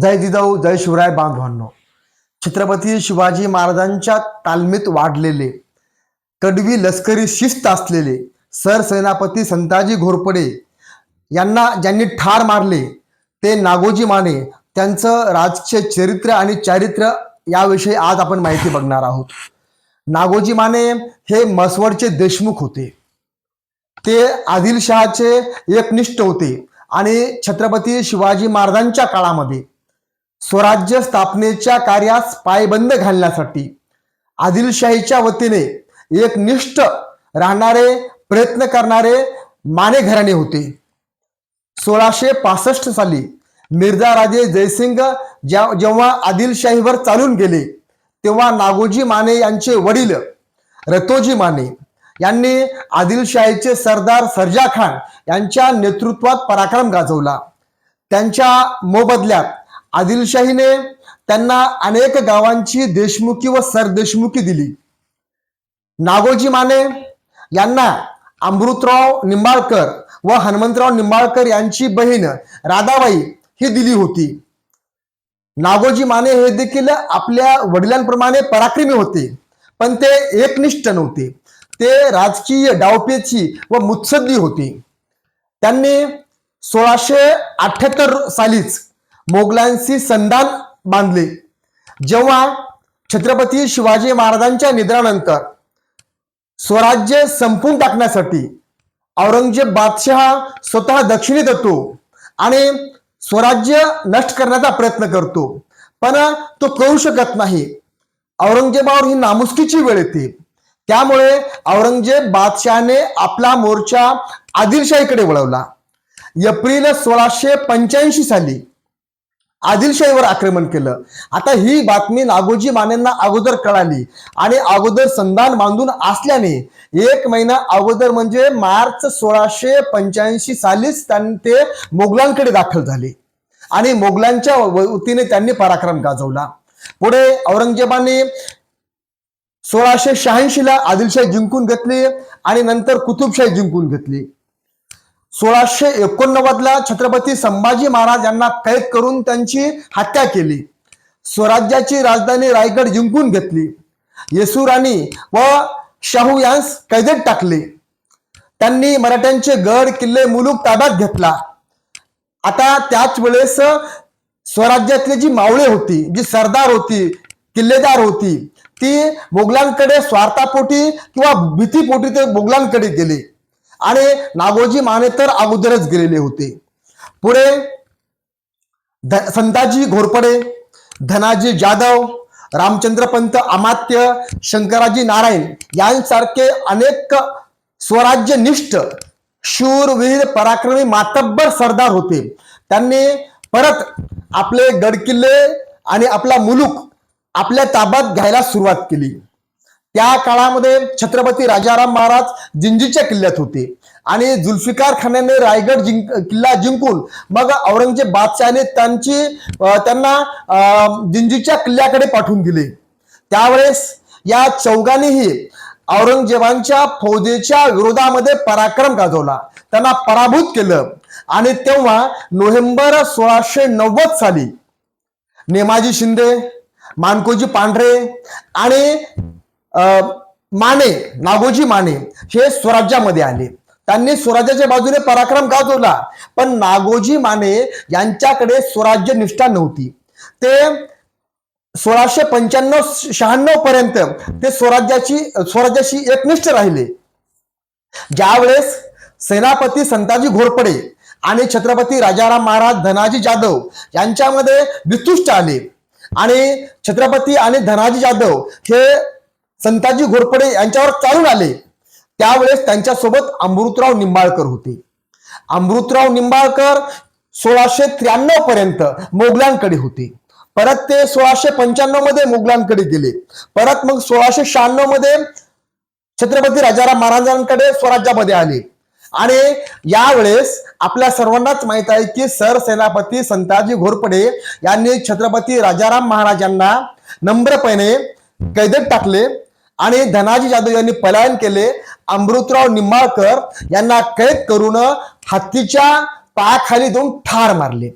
जय जिजाऊ जय शिवराय बांधवांनो. छत्रपती शिवाजी महाराजांच्या तालमीत वाढलेले कडवी लष्करी शिस्त असलेले सरसेनापती संताजी घोरपडे यांना ज्यांनी ठार मारले ते नागोजी माने त्यांचं राजकीय चरित्र आणि चारित्र्य याविषयी आज आपण माहिती बघणार आहोत. नागोजी माने हे मसवडचे देशमुख होते. ते आदिलशहाचे एकनिष्ठ होते आणि छत्रपती शिवाजी महाराजांच्या काळामध्ये स्वराज्य स्थापनेच्या कार्यास पायबंद घालण्यासाठी आदिलशाहीच्या वतीने एक निष्ठ राहणारे प्रयत्न करणारे माने घराणे होते. सोळाशे पासष्ट साली मिर्झा राजे जयसिंग ज्या जेव्हा आदिलशाहीवर चालून गेले तेव्हा नागोजी माने यांचे वडील रतोजी माने यांनी आदिलशाहीचे सरदार सरजा खान यांच्या नेतृत्वात पराक्रम गाजवला. त्यांच्या मोबदल्यात आदिलशाहीने त्यांना अनेक गावांची देशमुखी व सरदेशमुखी दिली. नागोजी माने यांना अमृतराव निंबाळकर व हनुमंतराव निंबाळकर यांची बहीण राधाबाई ही दिली होती. नागोजी माने हे देखील आपल्या वडिलांप्रमाणे पराक्रमी होते पण ते एकनिष्ठ नव्हते. ते राजकीय डावपेची व मुत्सद्दी होती. त्यांनी सोळाशे अठ्याहत्तर सालीच मोगलांशी संधान बांधले. जेव्हा छत्रपती शिवाजी महाराजांच्या निधनानंतर स्वराज्य संपून टाकण्यासाठी औरंगजेब बादशहा स्वतः दक्षिणेत येतो आणि स्वराज्य नष्ट करण्याचा प्रयत्न करतो. पण तो करू शकत नाही. औरंगजेबावर ही नामुष्कीची वेळ येते. त्यामुळे औरंगजेब बादशहाने आपला मोर्चा आदिलशाहीकडे वळवला. एप्रिल सोळाशे पंच्याऐंशी साली आदिलशाहीवर आक्रमण केलं. आता ही बातमी नागोजी मानेंना अगोदर कळाली आणि अगोदर संधान बांधून असल्याने एक महिना अगोदर म्हणजे मार्च सोळाशे पंच्याऐंशी सालीच त्यां- ते मोगलांकडे दाखल झाले. आणि मोगलांच्या वतीने त्यांनी पराक्रम गाजवला. पुढे औरंगजेबाने सोळाशे शहाऐंशीला आदिलशाही जिंकून घेतली आणि नंतर कुतुबशाही जिंकून घेतली. सोळाशे एकोणनव्वदला छत्रपती संभाजी महाराज यांना कैद करून त्यांची हत्या केली. स्वराज्याची राजधानी रायगड जिंकून घेतली. येसुराणी व शाहू यांस कैदेत टाकले. त्यांनी मराठ्यांचे गड किल्ले मुलूक ताब्यात घेतला. आता त्याच वेळेस स्वराज्यातली जी मावळे होती जी सरदार होती किल्लेदार होती ती मोगलांकडे स्वार्थापोटी किंवा भीतीपोटी ते मोगलांकडे गेले. आणि नागोजी माने तर अगोदरच गेलेले होते. पुढे ध- संताजी घोरपडे धनाजी जाधव रामचंद्र पंत अमात्य शंकराजी नारायण यांसारखे अनेक स्वराज्यनिष्ठ शूरवीर पराक्रमी मातब्बर सरदार होते. त्यांनी परत आपले गडकिल्ले आणि आपला मुलूक आपल्या ताब्यात घ्यायला सुरुवात केली. त्या काळामध्ये छत्रपती राजाराम महाराज जिंजीच्या किल्ल्यात होते. आणि जुल्फिकार खानाने रायगड जिंक किल्ला जिंकून मग औरंगजेब बादशहाने त्यांची त्यांना अं, जिंजीच्या किल्ल्याकडे पाठवून दिले. त्यावेळेस या चौघांनीही औरंगजेबांच्या फौजेच्या विरोधामध्ये पराक्रम गाजवला. त्यांना पराभूत केलं. आणि तेव्हा नोव्हेंबर सोळाशे नव्वद साली नेमाजी शिंदे मानकोजी पांढरे आणि माने नागोजी माने हे स्वराज्यामध्ये आले. त्यांनी स्वराज्याच्या बाजूने पराक्रम गाजवला पण नागोजी माने यांच्याकडे स्वराज्य निष्ठा नव्हती. ते सोळाशे पंच्याण्णव शहाण्णव पर्यंत ते स्वराज्याची स्वराज्याशी एकनिष्ठ राहिले. ज्यावेळेस सेनापती संताजी घोरपडे आणि छत्रपती राजाराम महाराज धनाजी जाधव यांच्यामध्ये वितुष्ट आले. आणि छत्रपती आणि धनाजी जाधव हे संताजी घोरपडे यांच्यावर चालून आले. त्यावेळेस त्यांच्यासोबत अमृतराव निंबाळकर होते. अमृतराव निंबाळकर सोळाशे त्र्याण्णव पर्यंत मोगलांकडे होते. परत ते सोळाशे पंच्याण्णवमध्ये मोगलांकडे गेले. परत मग सोळाशे शहाण्णवमध्ये छत्रपती राजाराम महाराजांकडे स्वराज्यामध्ये आले. आणि यावेळेस आपल्या सर्वांनाच माहीत आहे की सरसेनापती संताजी घोरपडे यांनी छत्रपती राजाराम महाराजांना नम्रपणे कैदेत टाकले. आणि धनाजी जाधव यांनी पलायन केले. अमृतराव निंबाळकर यांना कैद करून हत्तीच्या पायाखाली देऊन ठार मारले.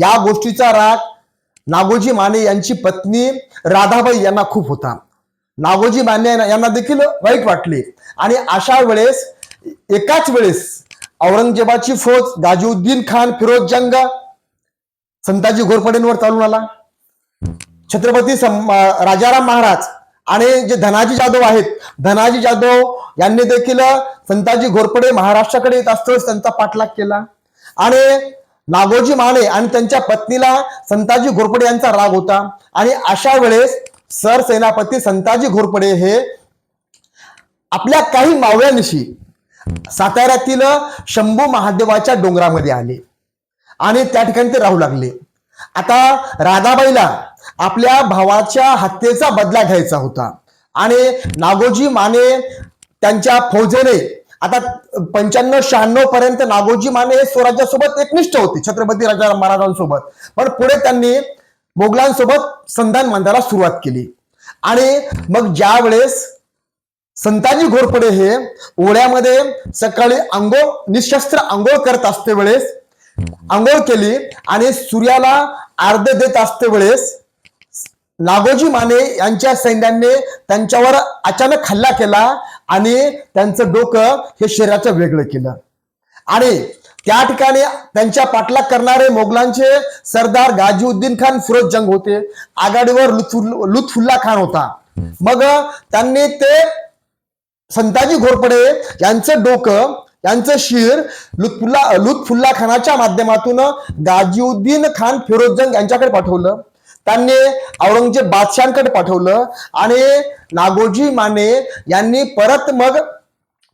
या गोष्टीचा राग नागोजी माने यांची पत्नी राधाबाई यांना खूप होता. नागोजी माने यांना- देखील वाईट वाटले. आणि अशा वेळेस एकाच वेळेस औरंगजेबाची फौज गाजीउद्दीन खान फिरोज जंग संताजी घोरपडेंवर चालून आला. छत्रपती सं- राजाराम महाराज आणि जे धनाजी जाधव आहेत धनाजी जाधव यांनी देखील संताजी घोरपडे महाराष्ट्राकडे येत असतोच त्यांचा पाठलाग केला. आणि नागोजी माने आणि त्यांच्या पत्नीला संताजी घोरपडे यांचा राग होता. आणि अशा वेळेस सरसेनापती संताजी घोरपडे हे आपल्या काही मावळ्यांशी साताऱ्यातील शंभू महादेवाच्या डोंगरामध्ये आले. आणि त्या ठिकाणी ते राहू लागले. आता राधाबाईला आपल्या भावाच्या हत्येचा बदला घ्यायचा होता. आणि नागोजी माने त्यांच्या फौजेने आता पंच्याण्णव शहाण्णव पर्यंत नागोजी माने हे स्वराज्यासोबत एकनिष्ठ होते छत्रपती राजा महाराजांसोबत. पण पुढे त्यांनी मोगलांसोबत संधान बांधायला सुरुवात केली. आणि मग ज्या वेळेस संताजी घोरपडे हे ओढ्यामध्ये सकाळी आंघोळ निशस्त्र आंघोळ करत असते वेळेस आंघोळ केली आणि सूर्याला अर्ध देत असते वेळेस नागोजी माने यांच्या सैन्याने त्यांच्यावर अचानक हल्ला केला आणि त्यांचं डोकं हे शरीराचं वेगळं केलं. आणि त्या ठिकाणी त्यांच्या पाठलाग करणारे मोगलांचे सरदार गाजीउद्दीन खान फिरोज जंग होते. आघाडीवर लुत्फुल- लुत्फुल्ला खान होता. मग त्यांनी ते संताजी घोरपडे यांचं डोकं यांचं शिर लुत्फुल्ला लुत्फुल्ला खानाच्या माध्यमातून गाजीउद्दीन खान फिरोजजंग यांच्याकडे पाठवलं. त्यांनी औरंगजेब बादशाहकडे पाठवलं. आणि नागोजी माने यांनी परत मग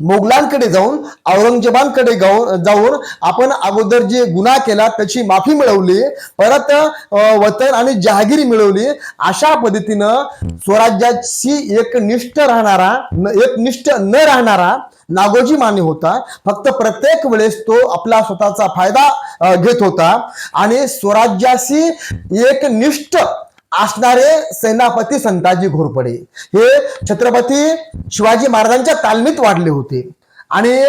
मुघलांकडे जाऊन औरंगजेबांकडे जाऊन आपण अगोदर जे गुन्हा केला त्याची माफी मिळवली परत वतन आणि जहागिरी मिळवली अशा पद्धतीनं स्वराज्याची एक निष्ठ राहणारा एक निष्ठ न राहणारा नागोजी माने होता. फक्त प्रत्येक वेळेस तो आपला स्वतःचा फायदा घेत होता. आणि स्वराज्याशी एक निष्ठ असणारे सेनापती संताजी घोरपडे. हे छत्रपती शिवाजी महाराजांच्या तालमीत वाढले होते. आणि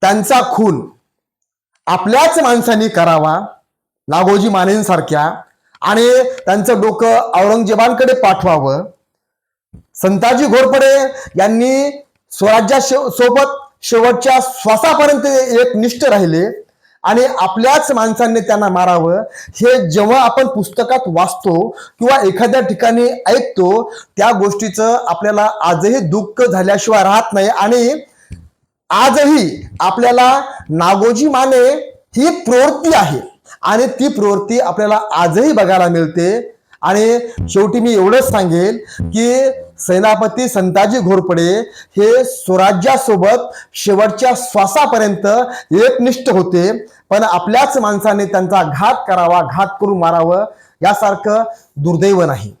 त्यांचा खून आपल्याच माणसांनी करावा नागोजी मानेंसारख्या. आणि त्यांचं डोकं औरंगजेबांकडे पाठवावं. संताजी घोरपडे यांनी स्वराज्या शेव- सोबत शेवटच्या श्वासापर्यंत एक निष्ठ राहिले. आणि आपल्याच माणसांनी त्यांना मारावं. हे जेव्हा आपण पुस्तकात वाचतो किंवा एखाद्या ठिकाणी ऐकतो त्या गोष्टीचं आपल्याला आजही दुःख झाल्याशिवाय राहत नाही. आणि आजही आपल्याला नागोजी माने ही प्रवृत्ती आहे. आणि ती प्रवृत्ती आपल्याला आजही बघायला मिळते. आणि शेवटी मी एवढंच सांगेल की सेनापती संताजी घोरपडे हे स्वराज्यासोबत शेवटच्या श्वासापर्यंत एकनिष्ठ होते. पण आपल्याच माणसाने त्यांचा घात करावा घात करून मारावं यासारखं दुर्दैव नाही.